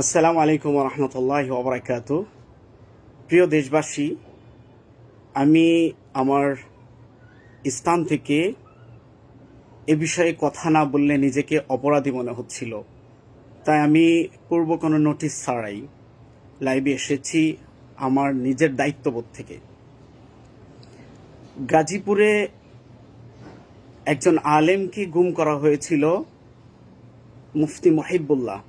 আসসালামু আলাইকুম রহমতুল্লাহ ওবরাকাত। প্রিয় দেশবাসী, আমি আমার স্থান থেকে এ বিষয়ে কথা না বললে নিজেকে অপরাধী মনে হচ্ছিল। তাই আমি পূর্ব কোনো নোটিশ ছাড়াই লাইভে এসেছি আমার নিজের দায়িত্ববোধ থেকে। গাজীপুরে একজন আলেমকে গুম করা হয়েছিল মুফতি মহিবুল্লাহ।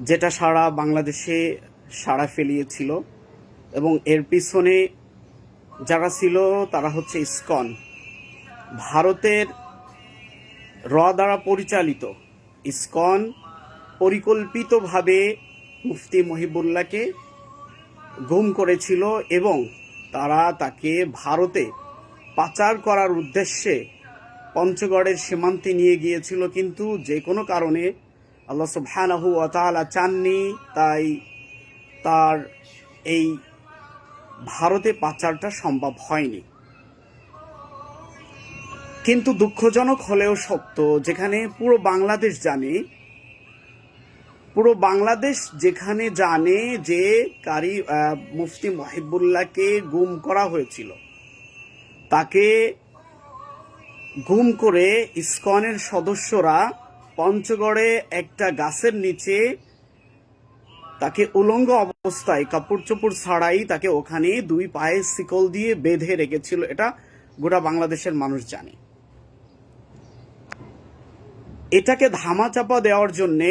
যেটা সারা বাংলাদেশে সাড়া ফেলিয়েছিল এবং এর পিছনে যারা ছিল তারা হচ্ছে ইসকন। ভারতের র দ্বারা পরিচালিত ইসকন পরিকল্পিতভাবে মুফতি মহিবুল্লাহকে গুম করেছিল এবং তারা তাকে ভারতে পাচার করার উদ্দেশ্যে পঞ্চগড়ের সীমান্তে নিয়ে গিয়েছিল, কিন্তু যে কোনো কারণে আল্লাহ সুবহানাহু তাআলা চাননি, তাই তার এই ভারতে পাচারটা সম্ভব হয়নি। কিন্তু দুঃখজনক হলেও সত্য, যেখানে পুরো বাংলাদেশ জানে, পুরো বাংলাদেশ যেখানে জানে যে কারি মুফতি মহিবুল্লাহকে গুম করা হয়েছিল। তাকে গুম করে ইসকনের সদস্যরা পঞ্চগড়ে একটা গাছের নিচে তাকে উলঙ্গ অবস্থায় কাপড় চোপড় ছাড়াই তাকে ওখানে দুই পায়ে শিকল দিয়ে বেঁধে রেখেছিল। এটা গোটা বাংলাদেশের মানুষ জানে। এটাকে ধামাচাপা দেওয়ার জন্যে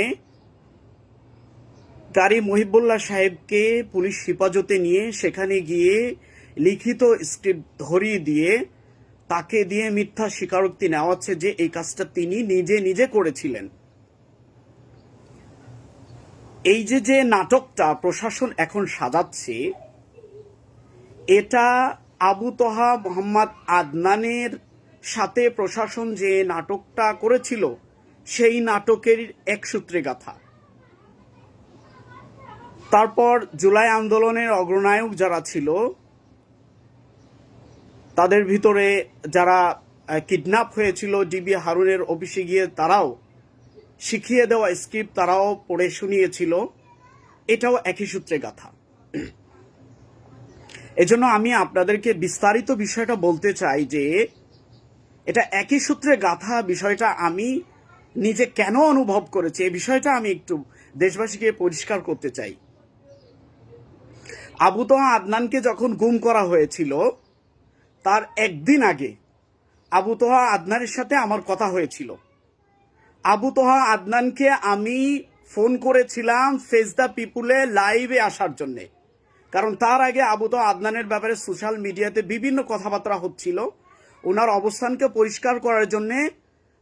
কারি মহিবুল্লাহ সাহেবকে পুলিশ হেফাজতে নিয়ে সেখানে গিয়ে লিখিত স্ক্রিপ্ট ধরিয়ে দিয়ে তাকে দিয়ে মিথ্যা স্বীকারোক্তি নেওয়া হচ্ছে যে এই কাজটা তিনি নিজে নিজে করেছিলেন। এই যে যে নাটকটা প্রশাসন এখন সাজাচ্ছে, এটা আবু তহা, মোহাম্মদ আদনানের সাথে প্রশাসন যে নাটকটা করেছিল, সেই নাটকের এক সূত্রে গাথা। তারপর জুলাই আন্দোলনের অগ্রনায়ক যারা ছিল তাদের ভিতরে যারা কিডন্যাপ হয়েছিল ডিবি হারুনের অফিসে গিয়ে তারাও শিখিয়ে দেওয়া স্ক্রিপ্ট তারাও পড়ে শুনিয়েছিল। এটাও একই সূত্রে গাথা। এজন্য আমি আপনাদেরকে বিস্তারিত বিষয়টা বলতে চাই যে, এটা একই সূত্রে গাথা বিষয়টা আমি নিজে কেন অনুভব করেছি এই বিষয়টা আমি একটু দেশবাসীকে পরিষ্কার করতে চাই। আবু তোহা আদনানকে যখন গুম করা হয়েছিল তার একদিন আগে আবু তোহা আদনানের সাথে আমার কথা হয়েছিল। আবু তোহা আদনানকে আমি ফোন করেছিলাম ফেস দ্য পিপুলে লাইভে আসার জন্যে। কারণ তার আগে আবু তোহা আদনানের ব্যাপারে সোশ্যাল মিডিয়াতে বিভিন্ন কথাবার্তা হচ্ছিল। ওনার অবস্থানকে পরিষ্কার করার জন্যে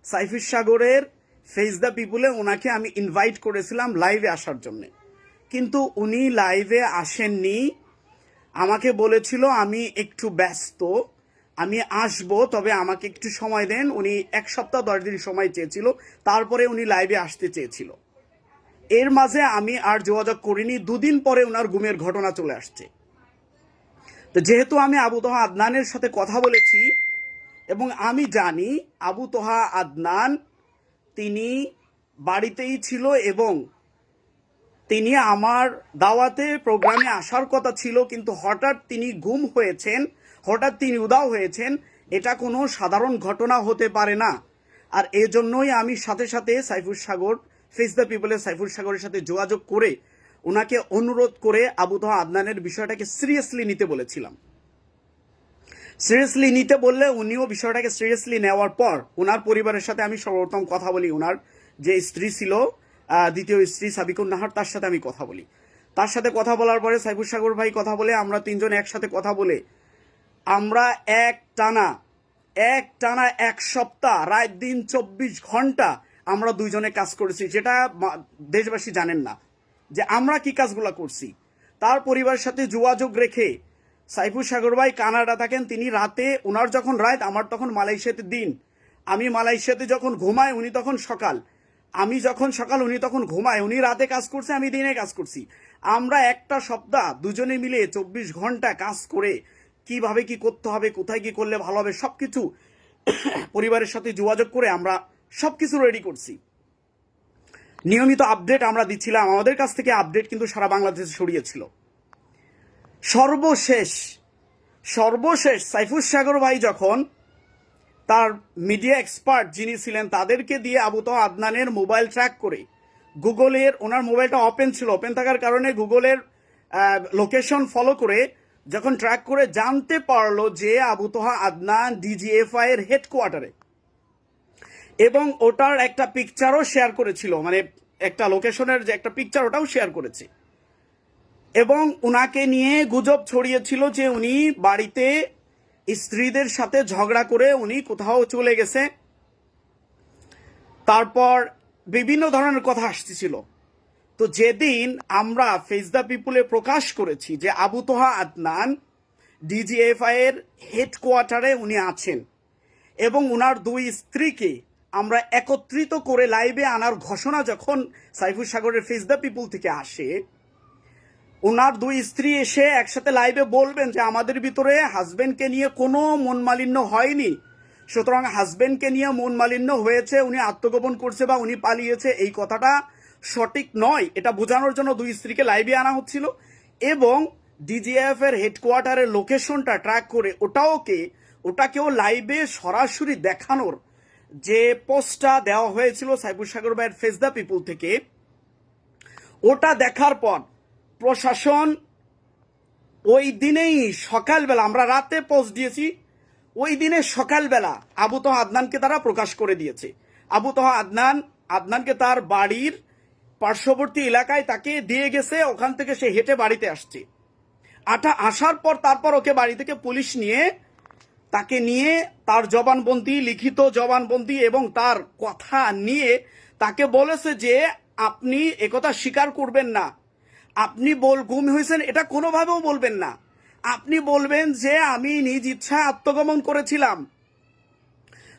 সাইফুর সাগরের ফেস দ্য পিপুলে ওনাকে আমি ইনভাইট করেছিলাম লাইভে আসার জন্যে। কিন্তু উনি লাইভে আসেননি। আমাকে বলেছিল আমি একটু ব্যস্ত, আমি আসব, তবে আমাকে একটু সময় দেন। উনি এক সপ্তাহ দশ দিন সময় চেয়েছিল, তারপরে উনি লাইভে আসতে চেয়েছিল। এর মাঝে আমি আর যোগাযোগ করিনি, দুদিন পরে ওনার গুমের ঘটনা চলে আসছে। তো যেহেতু আমি আবু তোহা আদনানের সাথে কথা বলেছি, এবং আমি জানি আবু তোহা আদনান তিনি বাড়িতেই ছিল এবং তিনি আমার দাওয়াতে প্রোগ্রামে আসার কথা ছিল, কিন্তু হঠাৎ তিনি গুম হয়েছেন, হঠাৎ তিনি উদাও হয়েছেন, এটা কোনো সাধারণ ঘটনা হতে পারে না। আর এজন্যই আমি সাথে সাথে সাইফুল সাগর ফেস দ্য পিপলের সাইফুল সাগরের সাথে যোগাযোগ করে ওনাকে অনুরোধ করে আবু তোহা আদনানের বিষয়টাকে সিরিয়াসলি নিতে বলেছিলাম। সিরিয়াসলি নিতে বললে উনিও বিষয়টাকে সিরিয়াসলি নেওয়ার পর ওনার পরিবারের সাথে আমি সর্বপ্রথম কথা বলি ওনার যে স্ত্রী ছিল দ্বিতীয় স্ত্রী সাবিকুন নাহার, তার সাথে আমি কথা বলি। তার সাথে কথা বলার পরে সাইফুর সাগর ভাই কথা বলে, আমরা তিনজন একসাথে কথা বলে, আমরা এক টানা এক টানা এক সপ্তাহ, রাত দিন চব্বিশ ঘণ্টা আমরা দুইজনে কাজ করেছি, যেটা দেশবাসী জানেন না, যে আমরা কি কাজগুলো করছি। তার পরিবারের সাথে যোগাযোগ রেখে সাইফুর সাগর ভাই কানাডা থাকেন, তিনি রাতে ওনার যখন রাত, আমার তখন মালয়েশিয়াতে দিন। আমি মালয়েশিয়াতে যখন ঘুমাই, উনি তখন সকাল। আমি যখন সকাল, উনি তখন ঘুমায়। উনি রাতে কাজ করছে, আমি দিনে কাজ করছি। আমরা একটা সপ্তাহ দুজনে মিলে চব্বিশ ঘণ্টা কাজ করে কীভাবে কি করতে হবে, কোথায় কি করলে ভালো হবে, সবকিছু পরিবারের সাথে যোগাযোগ করে আমরা সবকিছু রেডি করছি। নিয়মিত আপডেট আমরা দিচ্ছিলাম। আমাদের কাছ থেকে আপডেট কিন্তু সারা বাংলাদেশে ছড়িয়েছিল সর্বশেষ সর্বশেষ সাইফুস সাগর ভাই যখন তার মিডিয়া এক্সপার্ট যিনি ছিলেন, তাদেরকে দিয়ে আবু তোহা আদনানের মোবাইল ট্র্যাক করে। গুগলের, ওনার মোবাইলটা ওপেন ছিল। ওপেন থাকার কারণে গুগলের লোকেশন ফলো করে যখন ট্র্যাক করে জানতে পারল যে আবু তোহা আদনান ডিজিএফআই এর হেডকোয়ার্টারে এবং ওটার একটা পিকচারও শেয়ার করেছিল। মানে একটা লোকেশনের যে একটা পিকচার ওটাও শেয়ার করেছে। এবং উনাকে নিয়ে গুজব ছড়িয়েছিল যে উনি বাড়িতে স্ত্রীদের সাথে ঝগড়া করে উনি কোথাও চলে গেছে। তারপর বিভিন্ন ধরনের কথা আসতেছিল। তো যেদিন আমরা ফেস দ্য পিপুলে প্রকাশ করেছি যে আবু তোহা আদনান ডিজিএফআই এর হেডকোয়ার্টারে উনি আছেন এবং উনার দুই স্ত্রীকে আমরা একত্রিত করে লাইভে আনার ঘোষণা যখন সাইফুল সাগরের ফেস দ্য পিপুল থেকে আসে ওনার দুই স্ত্রী এসে একসাথে লাইভে বলবেন যে আমাদের ভিতরে হাজবেন্ডকে নিয়ে কোনো মন মালিন্য হয়নি। সুতরাং হাজবেন্ডকে নিয়ে মন মালিন্য হয়েছে, উনি আত্মগোপন করছে বা উনি পালিয়েছে, এই কথাটা সঠিক নয়। এটা বোঝানোর জন্য দুই স্ত্রীকে লাইভে আনা হচ্ছিল এবং ডিজিএফ এর হেডকোয়ার্টারের লোকেশনটা ট্র্যাক করে ওটাওকে ওটাকেও লাইভে সরাসরি দেখানোর যে পোস্টটা দেওয়া হয়েছিল সাইবুর সাগর ভাইয়ের ফেস দ্য পিপুল থেকে, ওটা দেখার পর প্রশাসন ওই দিনেই সকালবেলা, আমরা রাতে পোস্ট দিয়েছি, ওই দিনে সকালবেলা আবু তোহা আদনানকে তারা প্রকাশ করে দিয়েছে। আবু তোহা আদনান, আদনানকে তার বাড়ির পার্শ্ববর্তী এলাকায় তাকে দিয়ে গেছে, ওখান থেকে সে হেঁটে বাড়িতে আসছে। আটা আসার পর তারপর ওকে বাড়ি থেকে পুলিশ নিয়ে, তাকে নিয়ে তার জবানবন্দি, লিখিত জবানবন্দি এবং তার কথা নিয়ে তাকে বলেছে যে, আপনি একথা স্বীকার করবেন না। আপনি বল গুম হয়েছেন, এটা কোনোভাবেও বলবেন না। আপনি বলবেন যে আমি নিজ ইচ্ছায় আত্মগমন করেছিলাম।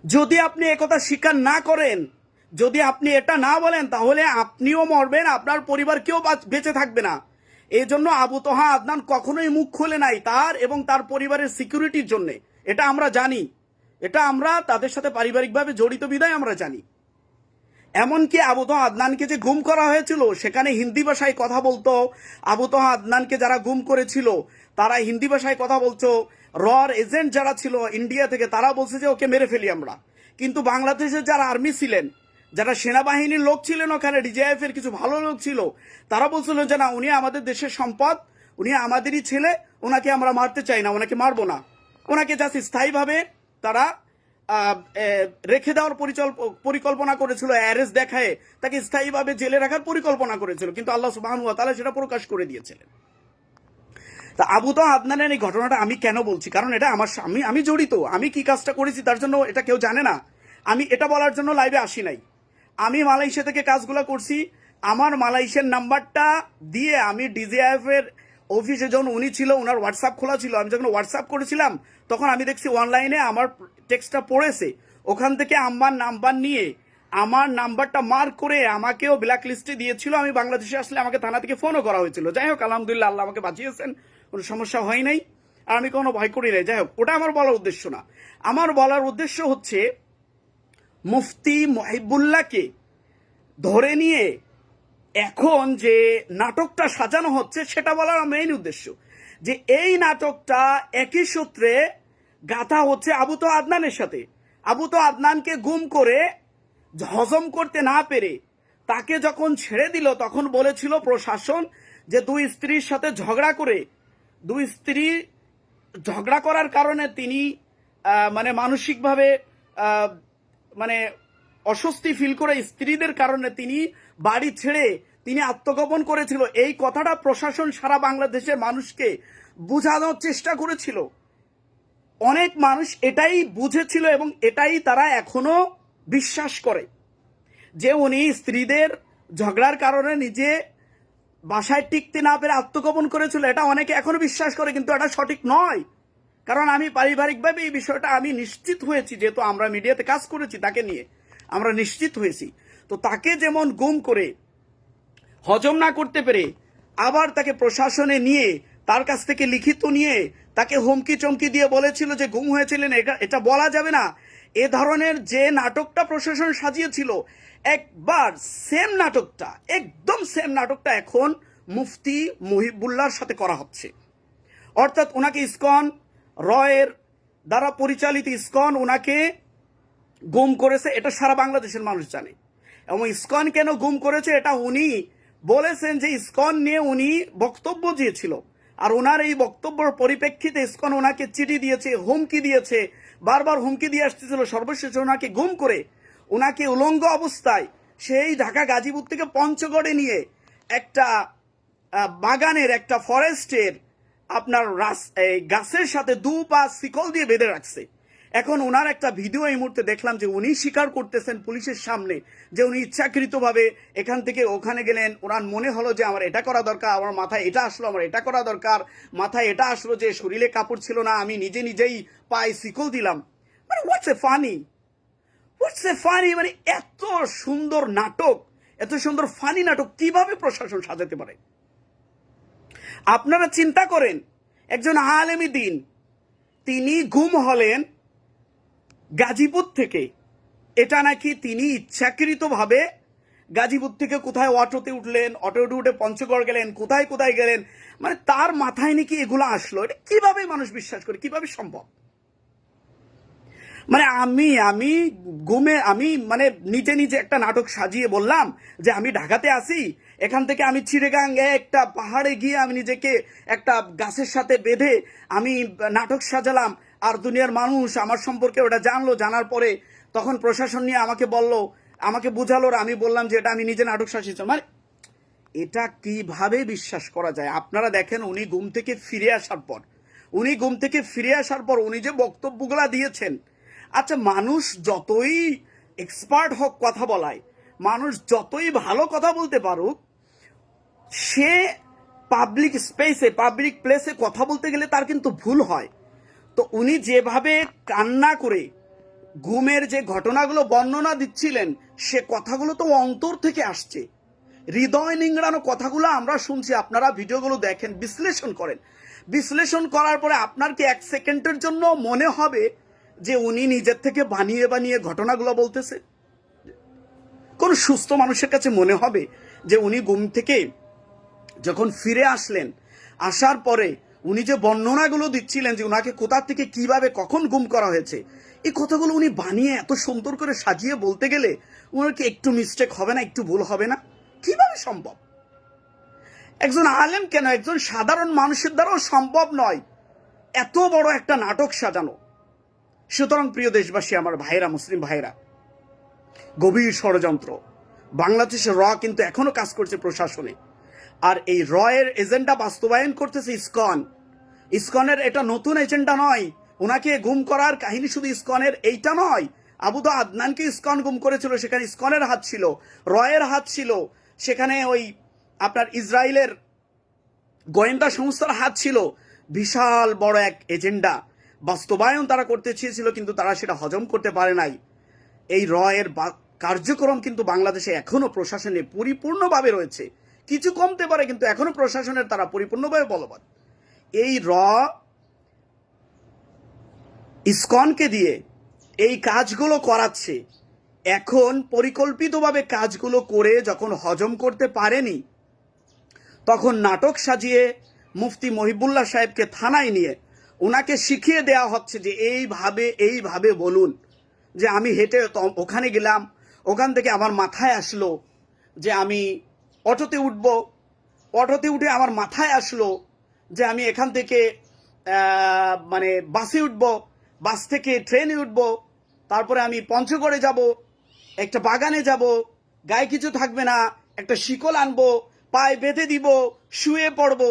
যদি আপনি একথা স্বীকার না করেন, যদি আপনি এটা না বলেন, তাহলে আপনিও মরবেন, আপনার পরিবার কেউ বাঁচ- থাকবে না। এই জন্য আবু তোহা আদনান কখনোই মুখ খুলে নাই তার এবং তার পরিবারের সিকিউরিটির জন্য। এটা আমরা জানি। এটা আমরা তাদের সাথে পারিবারিকভাবে জড়িত বিদায় আমরা জানি। এমনকি আবু তোহা আদনানকে যে গুম করা হয়েছিল, সেখানে হিন্দি ভাষায় কথা বলতো। আবু তোহা আদনানকে যারা গুম করেছিল, তারা হিন্দি ভাষায় কথা বলতো। রর এজেন্ট যারা ছিল ইন্ডিয়া থেকে, তারা বলছে যে ওকে মেরে ফেলি আমরা। কিন্তু বাংলাদেশের যারা আর্মি ছিলেন, যারা সেনাবাহিনীর লোক ছিলেন ওখানে ডিজিএফ এর কিছু ভালো লোক ছিল, তারা বলছিল যে না, উনি আমাদের দেশের সম্পদ, উনি আমাদেরই ছেলে, ওনাকে আমরা মারতে চাই না, ওনাকে মারবো না। ওনাকে জাস্ট স্থায়ীভাবে তারা রেখে দেওয়ার পরিকল্পনা করেছিল, অ্যারেস্ট দেখায়, তাকে স্থায়ীভাবে জেলে রাখার পরিকল্পনা করেছিল, কিন্তু আল্লাহ সুবাহ তালা সেটা প্রকাশ করে দিয়েছিলেন। তা আবু তো আদনানের এই ঘটনাটা আমি কেন বলছি? কারণ এটা আমার আমি আমি জড়িত, আমি কি কাজটা করেছি তার জন্য এটা কেউ জানে না। আমি এটা বলার জন্য লাইভে আসি নাই। আমি মালয়েশিয়া থেকে কাজগুলো করছি, আমার মালয়েশিয়ার নাম্বারটা দিয়ে আমি ডিজিএফ এর অফিসে যখন উনি ছিল ওনার হোয়াটসঅ্যাপ খোলা ছিল, আমি যখন হোয়াটসঅ্যাপ করেছিলাম, তখন আমি দেখছি অনলাইনে আমার টেক্সটটা পড়েছে। ওখান থেকে আমার নাম্বার নিয়ে, আমার নাম্বারটা মার্ক করে আমাকেও ব্ল্যাক লিস্টে দিয়েছিল। আমি বাংলাদেশে আসলে আমাকে থানা থেকে ফোনও করা হয়েছিল। যাই হোক, আলহামদুলিল্লাহ আল্লাহ আমাকে বাঁচিয়েছেন, কোনো সমস্যা হয় নাই। আর আমি কোনো ভয় করি নাই। যাই হোক, ওটা আমার বলার উদ্দেশ্য না। আমার বলার উদ্দেশ্য হচ্ছে, মুফতি মহিবুল্লাহকে ধরে নিয়ে এখন যে নাটকটা সাজানো হচ্ছে, সেটা বলার মেইন উদ্দেশ্য। যে এই নাটকটা একই সূত্রে গাথা হচ্ছে আবু তো আদনানের সাথে। আবু তো আদনানকে গুম করে হজম করতে না পেরে তাকে যখন ছেড়ে দিল, তখন বলেছিল প্রশাসন যে দুই স্ত্রীর সাথে ঝগড়া করে, দুই স্ত্রী ঝগড়া করার কারণে তিনি মানে মানসিকভাবে মানে অস্বস্তি ফিল করে স্ত্রীদের কারণে তিনি বাড়ি ছেড়ে তিনি আত্মগোপন করেছিল। এই কথাটা প্রশাসন সারা বাংলাদেশের মানুষকে বোঝানোর চেষ্টা করেছিল। অনেক মানুষ এটাই বুঝেছিল এবং এটাই তারা এখনও বিশ্বাস করে যে উনি স্ত্রীদের ঝগড়ার কারণে নিজে বাসায় টিকতে না পেরে আত্মগোপন করেছিল। এটা অনেকে এখনও বিশ্বাস করে, কিন্তু এটা সঠিক নয়। কারণ আমি পারিবারিকভাবে এই বিষয়টা আমি নিশ্চিত হয়েছি, যেহেতু আমরা মিডিয়াতে কাজ করেছি তাকে নিয়ে। আমরা নিশ্চিত হয়েছি। তো তাকে যেমন গুম করে হজম না করতে পেরে আবার তাকে প্রশাসনে নিয়ে, তার কাছ থেকে লিখিত নিয়ে তাকে হুমকি চমকি দিয়ে বলেছিল যে গুম হয়েছিলেন, এটা বলা যাবে না। এ ধরনের যে নাটকটা প্রশাসন সাজিয়েছিল, একবার সেম নাটকটা, একদম সেম নাটকটা এখন মুফতি মুহিবুল্লাহর সাথে করা হচ্ছে। অর্থাৎ ওনাকে ইস্কন রয়ের দ্বারা পরিচালিত ইস্কন ওনাকে গুম করেছে, এটা সারা বাংলাদেশের মানুষ জানে। এবং ইস্কন কেন গুম করেছে এটা উনি বলেছেন যে ইস্কন নিয়ে উনি বক্তব্য দিয়েছিল। আর ওনার এই বক্তব্যের পরিপ্রেক্ষিতে ইস্কন ওনাকে চিঠি দিয়েছে, হুমকি দিয়েছে, বারবার হুমকি দিয়ে আসতেছিল, সর্বশেষ ওনাকে গুম করে ওনাকে উলঙ্গ অবস্থায় সেই ঢাকা গাজীপুর থেকে পঞ্চগড়ে নিয়ে একটা বাগানের একটা ফরেস্টের আপনার গাছের সাথে দু পা শিকল দিয়ে বেঁধে রাখছে। এখন ওনার একটা ভিডিও এই মুহূর্তে দেখলাম যে উনি স্বীকার করতেছেন পুলিশের সামনে, যে উনি ইচ্ছাকৃতভাবে এখান থেকে ওখানে গেলেন। ওনার মনে হলো যে আমার এটা করা দরকার, আমার মাথায় এটা আসলো, আমার এটা করা দরকার, মাথায় এটা আসলো যে শরীরে কাপড় ছিল না, আমি নিজে নিজেই পায়ে শিকল দিলাম। মানে what's a funny what's a funny মানে এত সুন্দর নাটক, এত সুন্দর ফানি নাটক কীভাবে প্রশাসন সাজাতে পারে? আপনারা চিন্তা করেন, একজন আলেমী দিন, তিনি গুম হলেন গাজীপুর থেকে। এটা নাকি তিনি ইচ্ছাকৃতভাবে গাজীপুর থেকে কোথায় অটোতে উঠলেন অটোতে উঠে পঞ্চগড় গেলেন, কোথায় কোথায় গেলেন? মানে তার মাথায় নাকি এগুলো আসলো? এটা কীভাবে মানুষ বিশ্বাস করে? কীভাবে সম্ভব? মানে আমি আমি ঘুমে, আমি মানে নিজে নিজে একটা নাটক সাজিয়ে বললাম যে আমি ঢাকাতে আসি এখান থেকে আমি চিড়েগাং একটা পাহাড়ে গিয়ে আমি নিজেকে একটা গাছের সাথে বেঁধে আমি নাটক সাজালাম। আর দুনিয়ার মানুষ আমার সম্পর্কে ওটা জানলো, জানার পরে তখন প্রশাসন নিয়ে আমাকে বলল, আমাকে বুঝালো আমি বললাম যে এটা আমি নিজে নাটক সাজিয়েছি মানে এটা কীভাবে বিশ্বাস করা যায়? আপনারা দেখেন উনি ঘুম থেকে ফিরে আসার পর, উনি ঘুম থেকে ফিরে আসার পর উনি যে বক্তব্যগুলা দিয়েছেন আচ্ছা মানুষ যতই এক্সপার্ট হোক কথা বলায়, মানুষ যতই ভালো কথা বলতে পারুক, সে পাবলিক স্পেসে পাবলিক প্লেসে কথা বলতে গেলে তার কিন্তু ভুল হয়। তো উনি যেভাবে কান্না করে ঘুমের যে ঘটনাগুলো বর্ণনা দিচ্ছিলেন, সে কথাগুলো তো অন্তর থেকে আসছে। হৃদয় নিংড়ানো কথাগুলো আমরা শুনছি, আপনারা ভিডিওগুলো দেখেন, বিশ্লেষণ করেন। বিশ্লেষণ করার পরে আপনার কি এক সেকেন্ডের জন্য মনে হবে যে উনি নিজের থেকে বানিয়ে বানিয়ে ঘটনাগুলো বলতেছে? কোন সুস্থ মানুষের কাছে মনে হবে যে উনি ঘুম থেকে যখন ফিরে আসলেন, আসার পরে উনি যে বর্ণনাগুলো দিচ্ছিলেন যে ওনাকে কোথা থেকে কীভাবে কখন গুম করা হয়েছে, এই কথাগুলো উনি বানিয়ে এত সুন্দর করে সাজিয়ে বলতে গেলে ওনার কি একটু মিস্টেক হবে না, একটু ভুল হবে না? কীভাবে সম্ভব? একজন আলেম কেন? একজন সাধারণ মানুষের দ্বারাও সম্ভব নয় এত বড় একটা নাটক সাজানো। সুতরাং প্রিয় দেশবাসী, আমার ভাইরা মুসলিম ভাইরা গভীর ষড়যন্ত্র। বাংলাদেশের র কিন্তু এখনও কাজ করছে প্রশাসনে। আর এই রয়ের এজেন্ডা বাস্তবায়ন করতেছে ইসকন। ইসকনের এটা নতুন এজেন্ডা নয়। ওনাকে গুম করার কাহিনী শুধু ইসকনের এইটা নয়। আবু তো আদনানকে ইসকন গুম করেছিল, সেখানে ইসকনের হাত ছিল, রয়ের হাত ছিল, সেখানে ওই আপনার ইসরায়েলের গোয়েন্দা সংস্থার হাত ছিল। বিশাল বড় এক এজেন্ডা। বাস্তবায়ন তারা করতে চেয়েছিল, কিন্তু তারা সেটা হজম করতে পারে নাই। এই রয়ের কার্যক্রম কিন্তু বাংলাদেশে এখনও প্রশাসনে পরিপূর্ণভাবে রয়েছে। কিছু কমতে পারে, কিন্তু এখনও প্রশাসনের তারা পরিপূর্ণভাবে বলবৎ। এই র ইসকনকে দিয়ে এই কাজগুলো করাচ্ছে, এখন পরিকল্পিতভাবে কাজগুলো করে যখন হজম করতে পারেনি, তখন নাটক সাজিয়ে মুফতি মহিবুল্লাহ সাহেবকে থানায় নিয়ে ওনাকে শিখিয়ে দেওয়া হচ্ছে যে এইভাবে এইভাবে বলুন, যে আমি হেঁটে ওখানে গেলাম, ওখান থেকে আমার মাথায় আসলো যে আমি অটোতে উঠব। অটোতে উঠে আমার মাথায় আসলো যে আমি এখান থেকে মানে বাসে উঠব, বাস থেকে ট্রেনে উঠব। তারপরে আমি পঞ্চগড়ে যাব, একটা বাগানে যাব, গায়ে কিছু থাকবে না, একটা শিকল আনব, পায়ে বেঁধে দিব, শুয়ে পড়ব।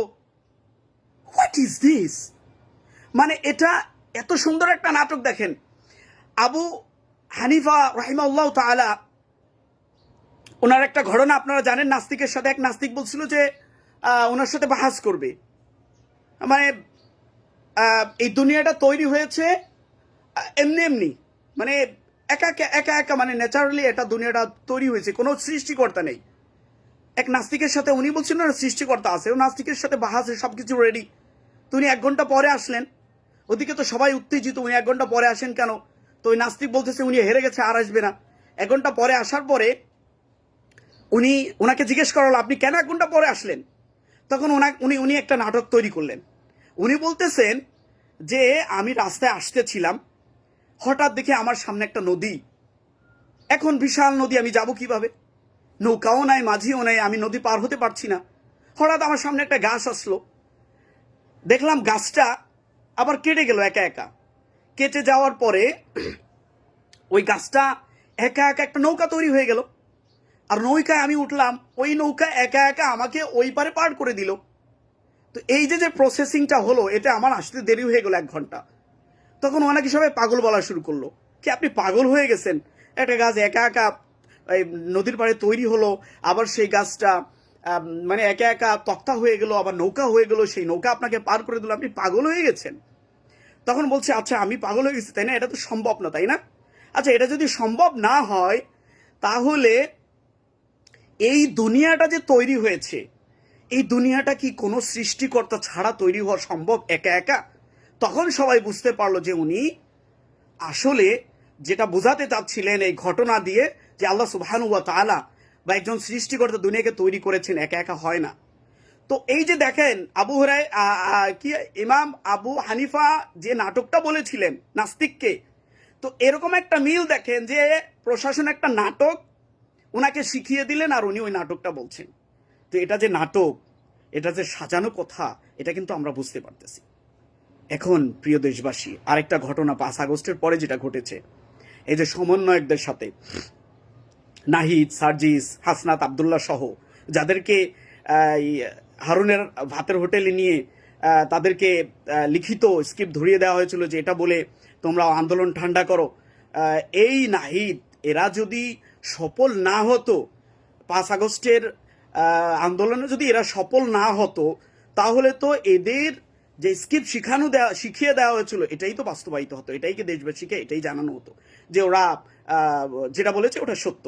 হোয়াট ইজ দিস মানে এটা এত সুন্দর একটা নাটক দেখেন। আবু হানিফা রাহিমাল্লাহ তাআলা ওনার একটা ঘটনা আপনারা জানেন, নাস্তিকের সাথে এক নাস্তিক বলছিল যে ওনার সাথে বাহাস করবে। মানে এই দুনিয়াটা তৈরি হয়েছে এমনি এমনি। মানে একা একা একা মানে ন্যাচারালি এটা দুনিয়াটা তৈরি হয়েছে, কোনো সৃষ্টিকর্তা নেই। এক নাস্তিকের সাথে উনি বলছেন, না সৃষ্টিকর্তা আছে। ও নাস্তিকের সাথে বাহাসে সব কিছু রেডি তো উনি এক ঘণ্টা পরে আসলেন। ওদিকে তো সবাই উত্তেজিত, উনি এক ঘণ্টা পরে আসেন কেন? তো ওই নাস্তিক বলতেছে, উনি হেরে গেছে, আর আসবে না। এক ঘণ্টা পরে আসার পরে উনি ওনাকে জিজ্ঞেস করা হলো, আপনি কেন এক ঘণ্টা পরে আসলেন? তখন ওনা, উনি উনি একটা নাটক তৈরি করলেন। উনি বলতেছেন যে, আমি রাস্তায় আসতেছিলাম, হঠাৎ দেখে আমার সামনে একটা নদী। এখন বিশাল নদী, আমি যাব কীভাবে? নৌকাও নাই, মাঝিও নাই, আমি নদী পার হতে পারছি না। হঠাৎ আমার সামনে একটা গাছ আসলো। দেখলাম গাছটা আবার কেটে গেল একা একা। কেটে যাওয়ার পরে ওই গাছটা একা একা একটা নৌকা তৈরি হয়ে গেল। আর নৌকায় আমি উঠলাম, ওই নৌকা একা একা আমাকে ওই পারে পার করে দিল। তো এই যে যে প্রসেসিংটা হলো, এটা আমার আসতে দেরি হয়ে গেল এক ঘণ্টা। তখন ওনাকে সবাই পাগল বলা শুরু করল। কি আপনি পাগল হয়ে গেছেন? একটা গাছ একা একা নদীর পাড়ে তৈরি হলো, আবার সেই গাছটা মানে একা একা তক্তা হয়ে গেল, আবার নৌকা হয়ে গেল, সেই নৌকা আপনাকে পার করে দিল, আপনি পাগল হয়ে গেছেন? তখন বলছে আচ্ছা আমি পাগল হয়ে গেছি, তাই না? এটা তো সম্ভব না, তাই না? আচ্ছা এটা যদি সম্ভব না হয়, তাহলে এই দুনিয়াটা যে তৈরি হয়েছে, এই দুনিয়াটা কি কোনো সৃষ্টিকর্তা ছাড়া তৈরি হওয়া সম্ভব একা একা? তখন সবাই বুঝতে পারল যে উনি আসলে যেটা বোঝাতে চাচ্ছিলেন এই ঘটনা দিয়ে যে আল্লাহ সুবহানু ওয়া তাআলা বা একজন সৃষ্টিকর্তা দুনিয়াকে তৈরি করেছেন, একা একা হয় না। তো এই যে দেখেন, আবু আ- কি, ইমাম আবু হানিফা যে নাটকটা বলেছিলেন নাস্তিককে, তো এরকম একটা মিল দেখেন যে প্রশাসন একটা নাটক ওনাকে শিখিয়ে দিলেন আর উনি ওই নাটকটা বলছেন। তো এটা যে নাটক, এটা যে সাজানো কথা, এটা কিন্তু আমরা বুঝতে পারতেছি। এখন, প্রিয় দেশবাসী, আরেকটা ঘটনা পাঁচ আগস্টের পরে যেটা ঘটেছে, এই যে সমন্বয়কদের সাথে, নাহিদ, সার্জিস, হাসনাত, আবদুল্লাহ সহ, যাদেরকে হারুনের ভাতের হোটেলে নিয়ে তাদেরকে লিখিত স্ক্রিপ্ট ধরিয়ে দেওয়া হয়েছিল যে এটা বলে তোমরা আন্দোলন ঠান্ডা করো। এই নাহিদ এরা যদি সফল না হতো, পাঁচ আগস্টের আন্দোলনে যদি এরা সফল না হতো, তাহলে তো এদের যে স্ক্রিপ্ট শিখানো দেওয়া শিখিয়ে দেওয়া হয়েছিল, এটাই তো বাস্তবায়িত হতো, এটাই কি দেশবাসীকে এটাই জানানো হতো, যে ওরা যেটা বলেছে ওটা সত্য।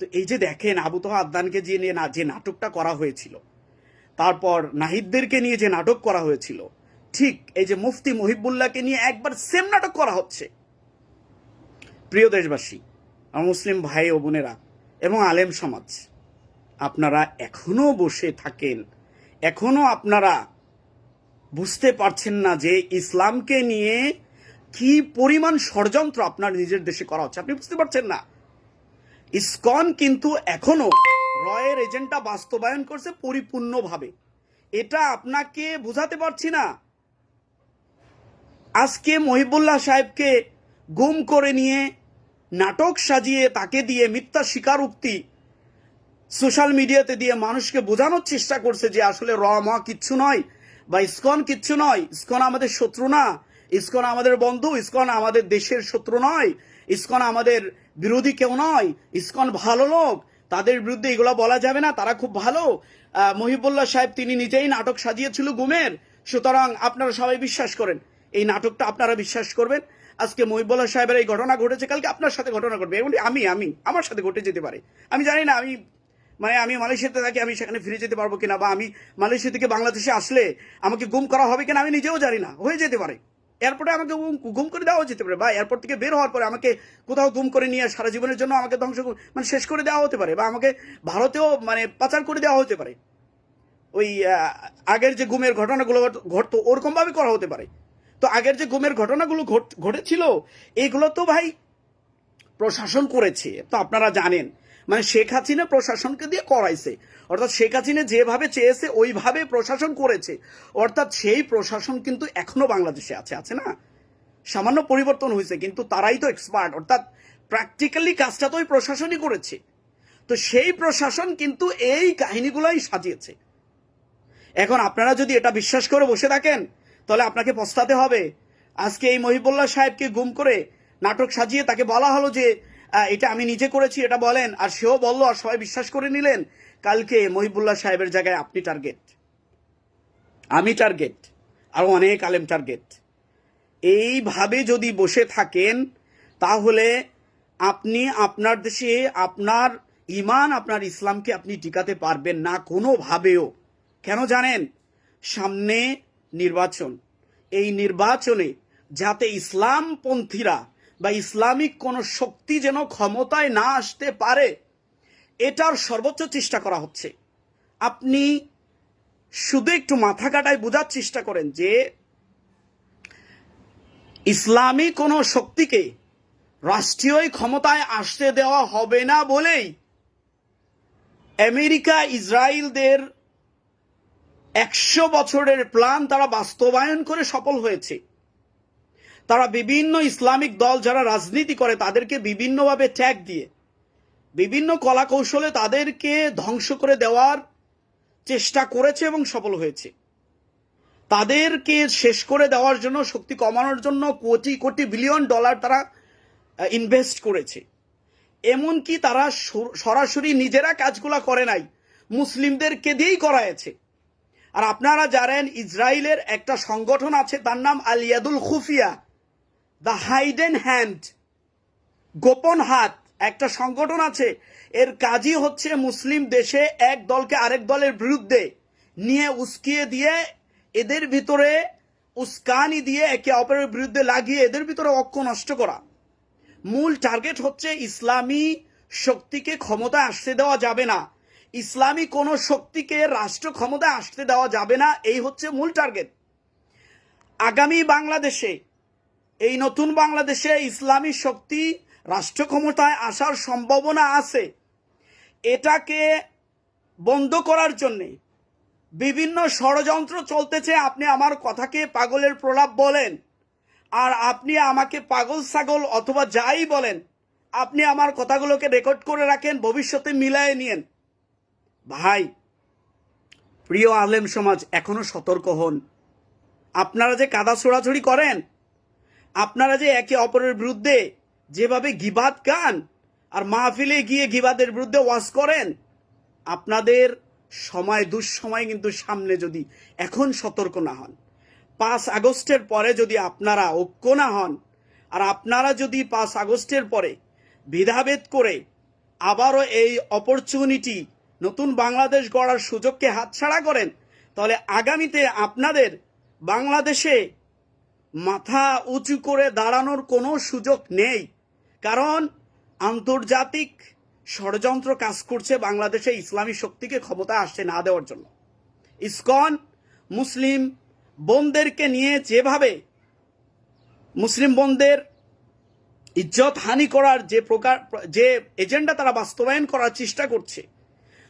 তো এই যে দেখেন আবু তোহা আদনানকে যে নিয়ে না, যে নাটকটা করা হয়েছিল, তারপর নাহিদদেরকে নিয়ে যে নাটক করা হয়েছিল, ঠিক এই যে মুফতি মহিবুল্লাহকে নিয়ে একবার সেম নাটক করা হচ্ছে। প্রিয় দেশবাসী মুসলিম ভাই ও বোনেরা এবং আলেম সমাজ, আপনারা এখনও বসে থাকেন, এখনও আপনারা বুঝতে পারছেন না যে ইসলামকে নিয়ে কি পরিমাণ ষড়যন্ত্র আপনার নিজের দেশে করা হচ্ছে। আপনি বুঝতে পারছেন না? ইসকন কিন্তু এখনও রয়ের এজেন্টটা বাস্তবায়ন করছে পরিপূর্ণভাবে। এটা আপনাকে বোঝাতে পারছি না। আজকে মহিবুল্লাহ সাহেবকে গুম করে নিয়ে নাটক সাজিয়ে তাকে দিয়ে মিথ্যা স্বীকারোক্তি সোশ্যাল মিডিয়াতে দিয়ে মানুষকে বোঝানোর চেষ্টা করছে যে আসলে র, ম কিচ্ছু নয় বা ইস্কন কিচ্ছু নয়। ইস্কন আমাদের শত্রু না। ইস্কন আমাদের বন্ধু। ইস্কন আমাদের দেশের শত্রু নয়। ইস্কন আমাদের বিরোধী কেউ নয়। ইস্কন ভালো লোক। তাদের বিরুদ্ধে এগুলো বলা যাবে না। তারা খুব ভালো। মহিবুল্লাহ সাহেব, তিনি নিজেই নাটক সাজিয়েছিল গুমের। সুতরাং আপনারা সবাই বিশ্বাস করেন। এই নাটকটা আপনারা বিশ্বাস করবেন। আজকে মহিবুল্লাহ সাহেবের এই ঘটনা ঘটেছে, কালকে আপনার সাথে ঘটনা ঘটবে। এমনকি আমি আমি, আমার সাথে ঘটে যেতে পারে। আমি জানি না, আমি মানে আমি মালয়েশিয়াতে থাকি, আমি সেখানে ফিরে যেতে পারব কিনা, বা আমি মালয়েশিয়া থেকে বাংলাদেশে আসলে আমাকে গুম করা হবে কিনা, আমি নিজেও জানি না, হয়ে যেতে পারে। এয়ারপোর্টে আমাকে গুম- করে দেওয়া যেতে পারে, বা এয়ারপোর্ট থেকে বের হওয়ার পরে আমাকে কোথাও গুম করে নিয়ে সারা জীবনের জন্য আমাকে ধ্বংস মানে শেষ করে দেওয়া হতে পারে, বা আমাকে ভারতেও মানে পাচার করে দেওয়া হতে পারে। ওই আগের যে গুমের ঘটনাগুলো ঘট- ঘটতো, ওরকমভাবে করা হতে পারে। তো আগের যে গুমের ঘটনাগুলো ঘট- ঘটেছিল, এগুলো তো ভাই প্রশাসন করেছে, তো আপনারা জানেন। মানে শেখ হাসিনা প্রশাসনকে দিয়ে করাইছে। অর্থাৎ শেখ হাসিনা যেভাবে চেয়েছে, ওইভাবে প্রশাসন করেছে। অর্থাৎ সেই প্রশাসন কিন্তু এখনও বাংলাদেশে আছে আছে না? সামান্য পরিবর্তন হয়েছে, কিন্তু তারাই তো এক্সপার্ট অর্থাৎ প্র্যাকটিক্যালি কাজটা তো ওই প্রশাসনই করেছে। তো সেই প্রশাসন কিন্তু এই কাহিনীগুলোই সাজিয়েছে। এখন আপনারা যদি এটা বিশ্বাস করে বসে থাকেন তাহলে আপনাকে পস্তাতে হবে। আজকে এই মহিবুল্লাহ সাহেবকে গুম করে নাটক সাজিয়ে তাকে বলা হলো যে এটা আমি নিজে করেছি, এটা বলেন। আর সেও বলল, আর সবাই বিশ্বাস করে নিলেন, কালকে মহিবুল্লাহ সাহেবের জায়গায় আপনি টার্গেট আমি টার্গেট আরও অনেক আলেম টার্গেট এইভাবে যদি বসে থাকেন, তাহলে আপনি আপনার দেশে, আপনার ইমান আপনার ইসলামকে আপনি টিকাতে পারবেন না কোনোভাবেও। কেন জানেন? সামনে নির্বাচন। এই নির্বাচনে যাতে ইসলামপন্থীরা বা ইসলামিক কোনো শক্তি যেন ক্ষমতায় না আসতে পারে, এটার সর্বোচ্চ চেষ্টা করা হচ্ছে। আপনি শুধু একটু মাথা কাটায় বোঝার চেষ্টা করেন যে ইসলামী কোনো শক্তিকে রাষ্ট্রীয় ক্ষমতায় আসতে দেওয়া হবে না বলেই আমেরিকা ইসরায়েলদের একশো বছরের প্ল্যান তারা বাস্তবায়ন করে সফল হয়েছে। তারা বিভিন্ন ইসলামিক দল যারা রাজনীতি করে তাদেরকে বিভিন্নভাবে ট্যাগ দিয়ে, বিভিন্ন কলা কৌশলে তাদেরকে ধ্বংস করে দেওয়ার চেষ্টা করেছে এবং সফল হয়েছে। তাদেরকে শেষ করে দেওয়ার জন্য, শক্তি কমানোর জন্য কোটি কোটি বিলিয়ন ডলার তারা ইনভেস্ট করেছে। এমনকি তারা সর- সরাসরি নিজেরা কাজগুলা করে নাই, মুসলিমদেরকে দিয়েই করায়েছে। আর আপনারা জানেন ইসরায়েলের একটা সংগঠন আছে, তার নাম আলিয়াদুল খুফিয়া। দ্য হাইডেন হ্যান্ড গোপন হাত, একটা সংগঠন আছে। এর কাজই হচ্ছে মুসলিম দেশে এক দলকে আরেক দলের বিরুদ্ধে নিয়ে উস্কিয়ে দিয়ে এদের ভিতরে উস্কানি দিয়ে একে অপরের বিরুদ্ধে লাগিয়ে এদের ভিতরে ঐক্য নষ্ট করা। মূল টার্গেট হচ্ছে ইসলামী শক্তিকে ক্ষমতা আসতে দেওয়া যাবে না। ইসলামী কোনো শক্তিকে রাষ্ট্র ক্ষমতায় আসতে দেওয়া যাবে না, এই হচ্ছে মূল টার্গেট আগামী বাংলাদেশে, এই নতুন বাংলাদেশে ইসলামী শক্তি রাষ্ট্র ক্ষমতায় আসার সম্ভাবনা আছে। এটাকে বন্ধ করার জন্যে বিভিন্ন ষড়যন্ত্র চলতেছে, আপনি আমার কথাকে পাগলের প্রলাপ বলেন। আর আপনি আমাকে পাগল, ছাগল অথবা যাই বলেন, আপনি আমার কথাগুলোকে রেকর্ড করে রাখেন, ভবিষ্যতে মিলায়ে নিয়েন। ভাই, প্রিয় আলেম সমাজ, এখনও সতর্ক হন। আপনারা যে কাদা ছোড়াছড়ি করেন, আপনারা যে একে অপরের বিরুদ্ধে যেভাবে গিবাদ গান আর মাহফিলে গিয়ে গিবাদের বিরুদ্ধে ওয়াজ করেন, আপনাদের সময়, দুঃসময় কিন্তু সামনে যদি এখন সতর্ক না হন, পাঁচ আগস্টের পরে যদি আপনারা ঐক্য না হন আর আপনারা যদি পাঁচ আগস্টের পরে ভেদাভেদ করে আবারও এই অপরচুনিটি নতুন বাংলাদেশ গড়ার সুযোগকে হাতছাড়া করেন, তাহলে আগামীতে আপনাদের বাংলাদেশে মাথা উঁচু করে দাঁড়ানোর কোনো সুযোগ নেই। কারণ আন্তর্জাতিক ষড়যন্ত্র কাজ করছে বাংলাদেশে ইসলামী শক্তিকে ক্ষমতা আসতে না দেওয়ার জন্য। ইসকন মুসলিম বোনদেরকে নিয়ে যেভাবে মুসলিম বোনদের ইজ্জত হানি করার যে প্রকার যে এজেন্ডা তারা বাস্তবায়ন করার চেষ্টা করছে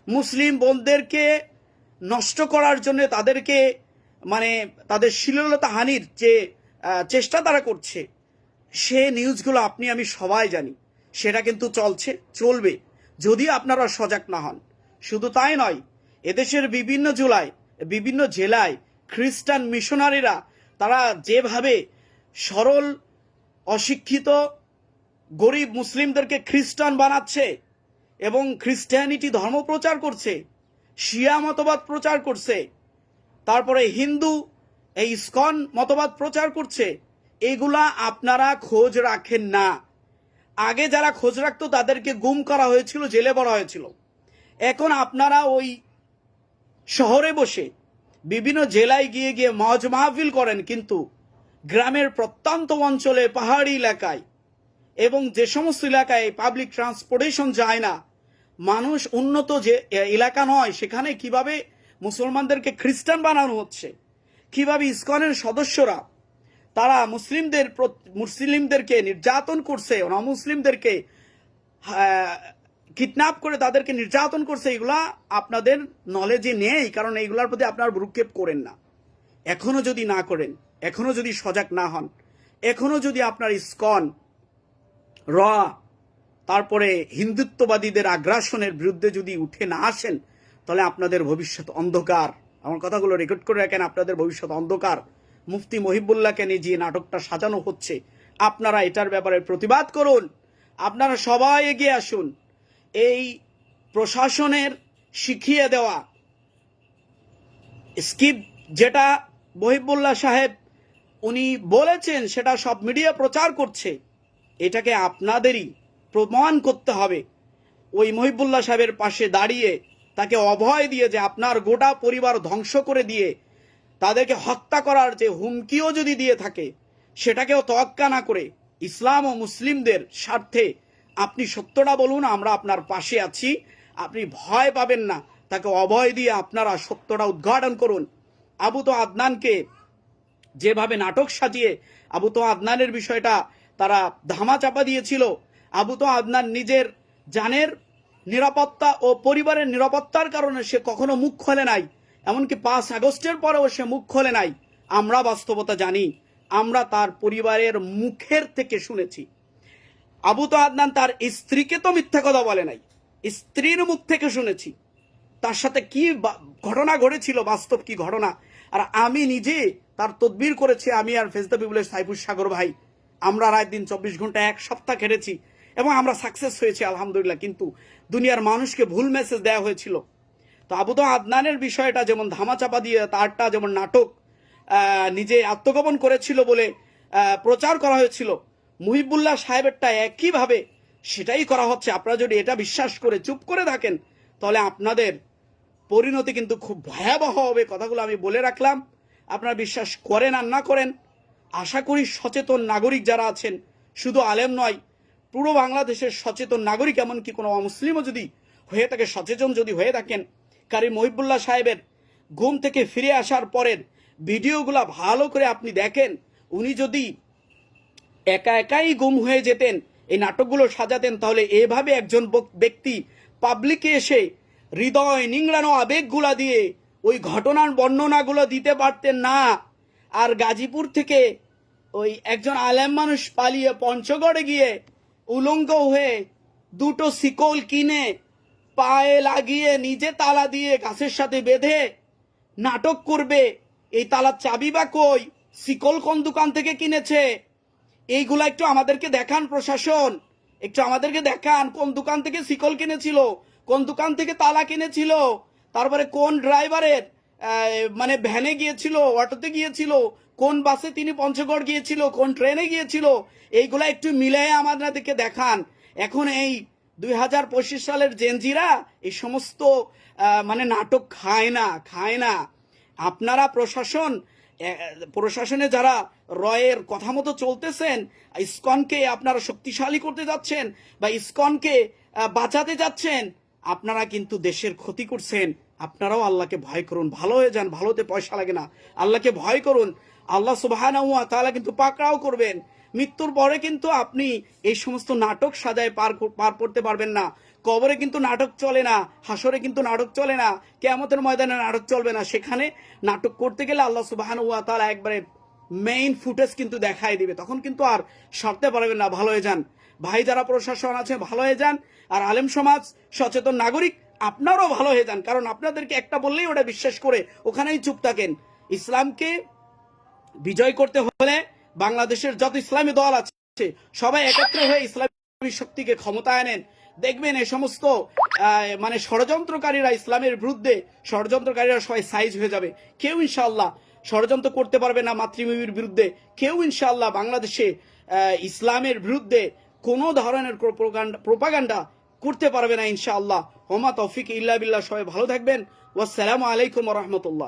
মুসলিম বোনদেরকে নষ্ট করার জন্য তাদেরকে মানে তাদের শিললতা হানির যে চেষ্টা তারা করছে, সে নিউজগুলো আপনি, আমি সবাই জানি। সেটা কিন্তু চলছে, চলবে। যদি আপনারা সজাগ না হন, শুধু তাই নয়, এদেশের বিভিন্ন জেলায় বিভিন্ন জেলায় খ্রিস্টান মিশনারিরা তারা যেভাবে সরল, অশিক্ষিত, গরিব মুসলিমদেরকে খ্রিস্টান বানাচ্ছে এবং খ্রিস্টানিটি ধর্ম প্রচার করছে, শিয়া মতবাদ প্রচার করছে, তারপরে হিন্দু, এই ইস্কন মতবাদ প্রচার করছে, এগুলা আপনারা খোঁজ রাখেন না। আগে যারা খোঁজ রাখতো তাদেরকে গুম করা হয়েছিল, জেলে পড়া হয়েছিল। এখন আপনারা ওই শহরে বসে বিভিন্ন জেলায় গিয়ে গিয়ে মজ মাহফিল করেন, কিন্তু গ্রামের প্রত্যন্ত অঞ্চলে, পাহাড়ি এলাকায় এবং যে সমস্ত এলাকায় পাবলিক ট্রান্সপোর্টেশন যায় না মানুষ উন্নত যে এলাকা নয়, সেখানে কীভাবে মুসলমানদেরকে খ্রিস্টান বানানো হচ্ছে, কীভাবে ইসকনের সদস্যরা, তারা মুসলিমদের মুসলিমদেরকে নির্যাতন করছে মুসলিমদেরকে কিডন্যাপ করে তাদেরকে নির্যাতন করছে, এগুলা আপনাদের নলেজে নেই, কারণ এইগুলার প্রতি আপনার ভ্রুক্ষেপ করেন না। এখনও যদি না করেন, এখনও যদি সজাগ না হন, এখনও যদি আপনার ইসকন, র তারপরে হিন্দুত্ববাদীদের আগ্রাসনের বিরুদ্ধে যদি উঠে না আসেন, তাহলে আপনাদের ভবিষ্যৎ অন্ধকার। আমার কথাগুলো রেকর্ড করে রাখেন, আপনাদের ভবিষ্যৎ অন্ধকার। মুফতি মহিবুল্লাহকে নিয়ে যে নাটকটা সাজানো হচ্ছে, আপনারা এটার ব্যাপারে প্রতিবাদ করুন। আপনারা সবাই এগিয়ে আসুন। এই প্রশাসনের শিখিয়ে দেওয়া স্কিপ যেটা মহিবুল্লাহ সাহেব উনি বলেছেন, সেটা সব মিডিয়া প্রচার করছে, এটাকে আপনাদেরই প্রমাণ করতে হবে। ওই মহিবুল্লাহ সাহেবের পাশে দাঁড়িয়ে তাকে অভয় দিয়ে যে আপনার গোটা পরিবার ধ্বংস করে দিয়ে তাদেরকে হত্যা করার যে হুমকিও যদি দিয়ে থাকে, সেটাকেও তোয়াক্কা না করে ইসলাম ও মুসলিমদের স্বার্থে আপনি সত্যটা বলুন, আমরা আপনার পাশে আছি, আপনি ভয় পাবেন না। তাকে অভয় দিয়ে আপনারা সত্যটা উদ্ঘাটন করুন। আবু তো আদনানকে যেভাবে নাটক সাজিয়ে, আবু তো আদনানের বিষয়টা তারা ধামা চাপা দিয়েছিল আবু তো আদনান নিজের জানের নিরাপত্তা ও পরিবারের নিরাপত্তার কারণে সে কখনো মুখ খোলে নাই। এমনকি পাঁচ আগস্টের পরেও সে মুখ খোলে নাই। আমরা বাস্তবতা জানি, আমরা তার পরিবারের মুখের থেকে শুনেছি। আবু তো আদনান তার স্ত্রীকে তো মিথ্যা কথা বলে নাই। স্ত্রীর মুখ থেকে শুনেছি। তার সাথে কি ঘটনা ঘটেছিল, বাস্তব কি ঘটনা? আর আমি নিজে তার তদবির করেছি, আমি আর ফেজদা বিবুলের সাইফুর সাগর ভাই। আমরা রায় দিন চব্বিশ ঘণ্টা এক সপ্তাহ খেটেছি। এবং আমরা সাকসেস হয়েছি, আলহামদুলিল্লাহ। কিন্তু দুনিয়ার মানুষকে ভুল মেসেজ দেওয়া হয়েছিল। তো আবু তো আদনানের বিষয়টা যেমন ধামাচাপা দিয়ে, তারটা যেমন নাটক নিজে আত্মগোপন করেছিল বলে প্রচার করা হয়েছিল, মুহিবুল্লাহ সাহেবেরটা একইভাবে সেটাই করা হচ্ছে। আপনারা যদি এটা বিশ্বাস করে চুপ করে থাকেন, তাহলে আপনাদের পরিণতি কিন্তু খুব ভয়াবহ হবে। কথাগুলো আমি বলে রাখলাম। আপনারা বিশ্বাস করেন আর না করেন, আশা করি সচেতন নাগরিক যারা আছেন, শুধু আলেম নয় পুরো বাংলাদেশের সচেতন নাগরিক, এমনকি কোনো মুসলিমও যদি হয়ে থাকে, সচেতন যদি হয়ে থাকেন, কারি মহিবুল্লাহ সাহেবের ঘুম থেকে ফিরে আসার পরের ভিডিওগুলা ভালো করে আপনি দেখেন, উনি যদি একা একাই গুম হয়ে যেতেন, এই নাটকগুলো সাজাতেন, তাহলে এভাবে একজন ব্যক্তি পাবলিকে এসে হৃদয় নিংড়ানো আবেগগুলা দিয়ে ওই ঘটনার বর্ণনাগুলো দিতে পারতেন না। আর গাজীপুর থেকে ওই একজন আলেম মানুষ পালিয়ে পঞ্চগড়ে গিয়ে উলঙ্গ হয়ে দুটো শিকল কিনে পায়ে লাগিয়ে নিজে তালা দিয়ে গাছের সাথে বেঁধে নাটক করবে। এই তালার চাবি বা কই? শিকল কোন দোকান থেকে কিনেছে? এইগুলা একটু আমাদেরকে দেখান প্রশাসন। একটু আমাদেরকে দেখান কোন দোকান থেকে শিকল কিনেছিল, কোন দোকান থেকে তালা কিনেছিল, তারপরে কোন ড্রাইভারের মানে ভ্যানে গিয়েছিল, অটোতে গিয়েছিল, কোন বাসে তিনি পঞ্চগড় গিয়েছিল, কোন ট্রেনে গিয়েছিল, এইগুলা একটু মিলাই আমাদেরকে দেখান। এখন এই দুই হাজার পঁচিশ সালের জেনজিরা এই সমস্ত মানে নাটক খায় না খায় না। আপনারা প্রশাসন প্রশাসনে যারা রয়ের কথা মতো চলতেছেন, ইসকনকে আপনারা শক্তিশালী করতে যাচ্ছেন বা ইসকনকে বাঁচাতে যাচ্ছেন, আপনারা কিন্তু দেশের ক্ষতি করছেন। আপনারাও আল্লাহকে ভয় করুন। ভালো হয়ে যান, ভালোতে পয়সা লাগে না। আল্লাহকে ভয় করুন। আল্লাহ সুবাহ তাহলে কিন্তু পাকড়াও করবেন। মৃত্যুর পরে কিন্তু আপনি এই সমস্ত নাটক সাজায় পার পার করতে পারবেন না। কবরে কিন্তু নাটক চলে না হাসরে কিন্তু নাটক চলে না, কেয়ামতের ময়দানে নাটক চলবে না। সেখানে নাটক করতে গেলে আল্লাহ সুবাহান ওয়া তাআলা একবারে মেইন ফুটেজ কিন্তু দেখাই দিবে। তখন কিন্তু আর সারতে পারবেন না, ভালো হয়ে যান। ভাই যারা প্রশাসন আছে, ভালো হয়ে যান। আর আলেম সমাজ, সচেতন নাগরিক আপনারাও ভালো হয়ে যান। কারণ আপনাদেরকে একটা বললেই ওটা বিশ্বাস করে, ওখানেই চুপ থাকেন। ইসলামকে বিজয় করতে হলে বাংলাদেশের যত ইসলামী দল আছে, সবাই একত্র হয়ে ইসলামী শক্তিকে ক্ষমতায় আনেন। দেখবেন এই সমস্ত মানে ষড়যন্ত্রকারীরা ইসলামের বিরুদ্ধে, ষড়যন্ত্রকারীরা সবাই সাইজ হয়ে যাবে। কেউ ইনশাল্লাহ ষড়যন্ত্র করতে পারবে না মাতৃভূমির বিরুদ্ধে। কেউ ইনশাল্লাহ বাংলাদেশে ইসলামের বিরুদ্ধে কোনো ধরনের প্রোপাগান্ডা করতে পারবে না ইনশাআল্লাহ। হোমা তৌফিক ইল্লা সবাই ভালো থাকবেন। ওয়াসসালামু আলাইকুম রহমতুল্লাহ।